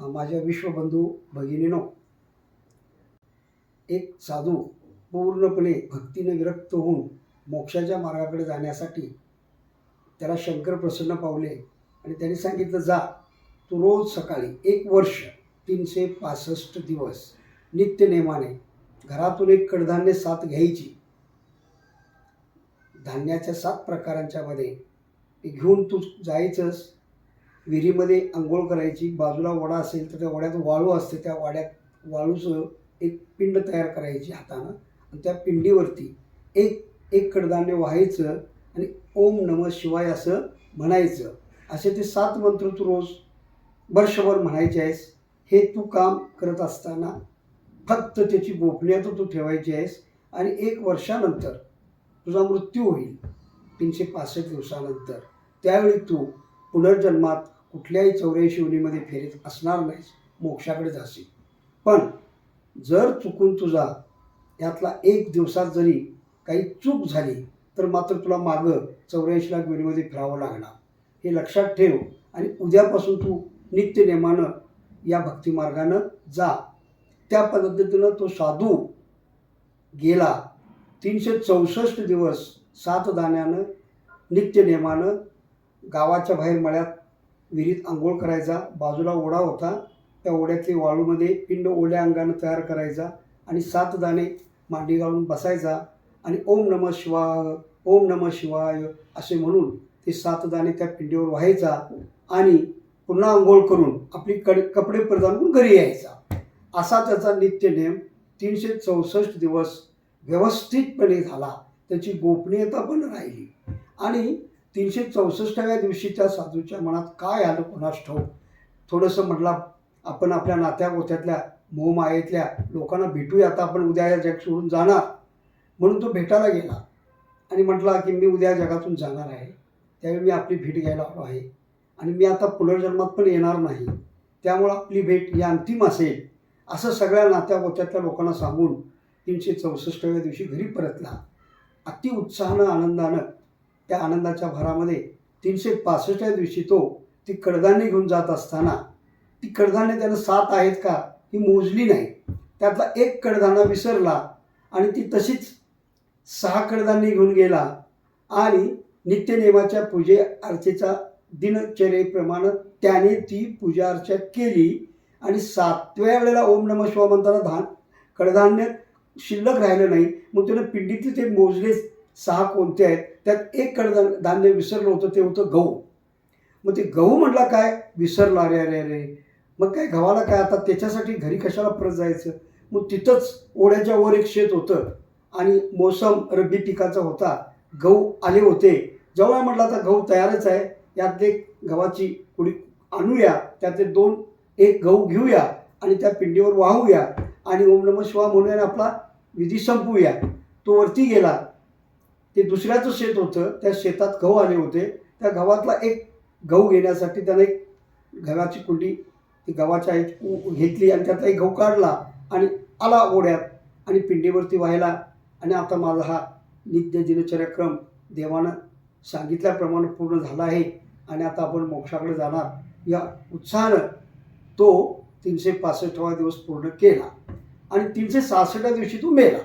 माझ्या विश्वबंधू भगिनीनो एक साधू पूर्णपणे भक्तीने विरक्त होऊन मोक्षाच्या मार्गाकडे जाण्यासाठी त्याला शंकर प्रसन्न पावले आणि त्यांनी सांगितलं जा तू रोज सकाळी एक वर्ष तीनशे पासष्ट दिवस नित्यनेमाने घरातून एक कडधान्य सात घ्यायची. धान्याच्या सात प्रकारांच्यामध्ये ते घेऊन तू जायचंस. विहिरीमध्ये आंघोळ करायची बाजूला वडा असेल तर त्या वड्यात वाळू असते त्या वाड्यात वाळूचं एक पिंड तयार करायची हातानं आणि त्या पिंडीवरती एक एक कडधान्य व्हायचं आणि ओम नम शिवाय असं म्हणायचं. असे ते सात मंत्र तू रोज वर्षभर म्हणायचे आहेस. हे तू काम करत असताना फक्त त्याची गोपनीयता तू ठेवायची आहेस आणि एक वर्षानंतर तुझा मृत्यू होईल तीनशे पासष्ट दिवसानंतर. त्यावेळी तू पुनर्जन्मात कुठल्याही चौऱ्याऐंशी उनीमध्ये फेरीत असणार नाहीस मोक्षाकडे जाशील. पण जर चुकून तुझा यातला एक दिवसात जरी काही चूक झाली तर मात्र तुला मागं चौऱ्याऐंशी लाख वेळीमध्ये फिरावं लागणार. हे लक्षात ठेव आणि उद्यापासून तू नित्य नेमानं या भक्तिमार्गानं जा. त्या पद्धतीनं तो साधू गेला. तीनशे चौसष्ट दिवस सात दाण्यानं नित्यनेमानं गावाच्या बाहेर मळ्यात विहिरीत आंघोळ करायचा बाजूला ओढा होता त्या ओढ्यातले वाळूमध्ये पिंड ओल्या अंगानं तयार करायचा आणि सात दाणे मांडी घालून बसायचा आणि ओम नम शिवाय ओम नम शिवाय असे म्हणून ते सात दाणे त्या पिंडीवर व्हायचा आणि पुन्हा आंघोळ करून आपली कड कपडे परिधान करून घरी यायचा. असा त्याचा नित्य नियम तीनशे चौसष्ट दिवस व्यवस्थितपणे झाला. त्याची गोपनीयता पण राहिली. आणि तीनशे चौसष्टाव्या दिवशी त्या साधूच्या मनात काय आलं कोणास ठाऊक? थोडंसं म्हटलं आपण आपल्या नात्या गोत्यातल्या मोहमायेतल्या लोकांना भेटूया आता आपण उद्या या जग सोडून जाणार. म्हणून तो भेटायला गेला. आणि म्हटला की मी उद्या जगातून जाणार आहे. त्यावेळी मी आपली भेट घ्यायला आलो आहे. आणि मी आता पुनर्जन्मात पण येणार नाही. त्यामुळं आपली भेट ही अंतिम असेल असं सगळ्या नात्या गोत्यातल्या लोकांना सांगून तीनशे चौसष्टाव्या दिवशी घरी परतला. अति उत्साहानं आनंदानं त्या आनंदाच्या भरामध्ये तीनशे पासष्टव्या दिवशी तो ती कडधान्य घेऊन जात असताना ती कडधान्य त्यानं सात आहेत का ही मोजली नाही. त्यातला एक कडधान्य विसरला आणि ती तशीच सहा कडधान्य घेऊन गेला आणि नित्यनेमाच्या पूजे अर्चेचा दिनचर्येप्रमाणे त्याने ती पूजा अर्चा केली आणि सातव्या वेळेला ओम नम शिवा म्हणताना धान कडधान्य शिल्लक राहिलं नाही. मग त्यानं पिंडीतले ते मोजलेच सहा कोणते आहेत? त्यात एक कडधान धान्य विसरलं होतं ते होतं गहू. मग ते गहू म्हटला काय? विसरला अरे अरे अरे. मग काय गव्हाला काय? आता त्याच्यासाठी घरी कशाला परत जायचं? मग तिथंच ओढ्याच्या वर एक शेत होतं आणि मोसम रब्बी पिकाचा होता. गहू आले होते. जेव्हा म्हटलं आता गहू तयारच आहे. यात एक गव्हाची कुडी आणूया. त्यातले दोन एक गहू घेऊया आणि त्या पिंडीवर वाहूया आणि ओम नम शिवा म्हणूया आपला विधी संपवूया. तो वरती गेला. ते दुसऱ्याचं शेत होतं त्या शेतात गहू आले होते. त्या गव्हातला एक गहू घेण्यासाठी त्यानं एक गव्हाची कुंडी ती गव्हाच्या आहेत घेतली आणि त्यातला एक गहू काढला आणि आला ओढ्यात आणि पिंडीवरती व्हायला आणि आता माझा हा नित्य दिनचर्याक्रम देवानं सांगितल्याप्रमाणे पूर्ण झाला आहे आणि आता आपण मोक्षाकडे जाणार. या उत्साहानं तो तीनशे पासष्टवा दिवस पूर्ण केला आणि तीनशे सहासष्टव्या दिवशी तो मेला.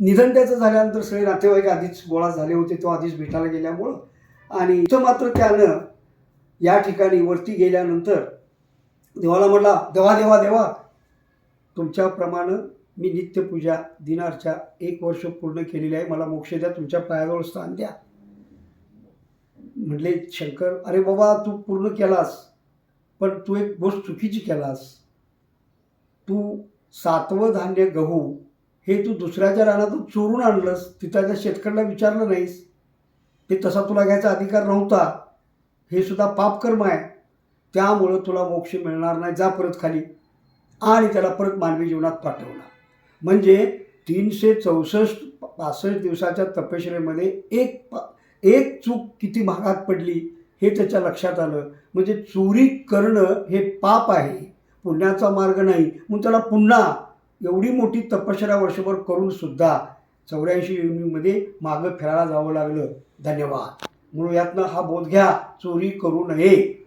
निधन त्याचं झाल्यानंतर सगळे नातेवाईक आधीच गोळा झाले होते तो आधीच भेटायला गेल्यामुळं. आणि इथं मात्र त्यानं या ठिकाणी वरती गेल्यानंतर देवाला म्हटला देवा देवा देवा तुमच्याप्रमाणे मी नित्यपूजा दिनारच्या एक वर्ष पूर्ण केलेली आहे. मला मोक्ष द्या तुमच्या पायाजवळ स्थान द्या. म्हटले शंकर अरे बाबा तू पूर्ण केलास पण तू एक गोष्ट चुकीची केलास. तू सातवं धान्य गहू हे तू दुसऱ्याच्या रानातून चोरून आणलंस तिथं त्या शेतकऱ्याला विचारलं नाहीस? हे तसा तुला घ्यायचा अधिकार नव्हता. हे सुद्धा पापकर्म आहे. त्यामुळं तुला मोक्ष मिळणार नाही. जा परत खाली. आणि त्याला परत मानवी जीवनात पाठवला. म्हणजे तीनशे चौसष्ट पासष्ट दिवसाच्या तपश्चर्येमध्ये एक पा एक चूक किती भागात पडली हे त्याच्या लक्षात आलं. म्हणजे चोरी करणं हे पाप आहे. पुण्याचा मार्ग नाही. मग त्याला पुन्हा एवढी मोठी तपश्चर्या वर्षभर करून सुद्धा चौऱ्याऐंशी युनिमध्ये मागं फिरायला जावं लागलं. धन्यवाद. म्हणून यातनं हा बोध घ्या. चोरी करू नये.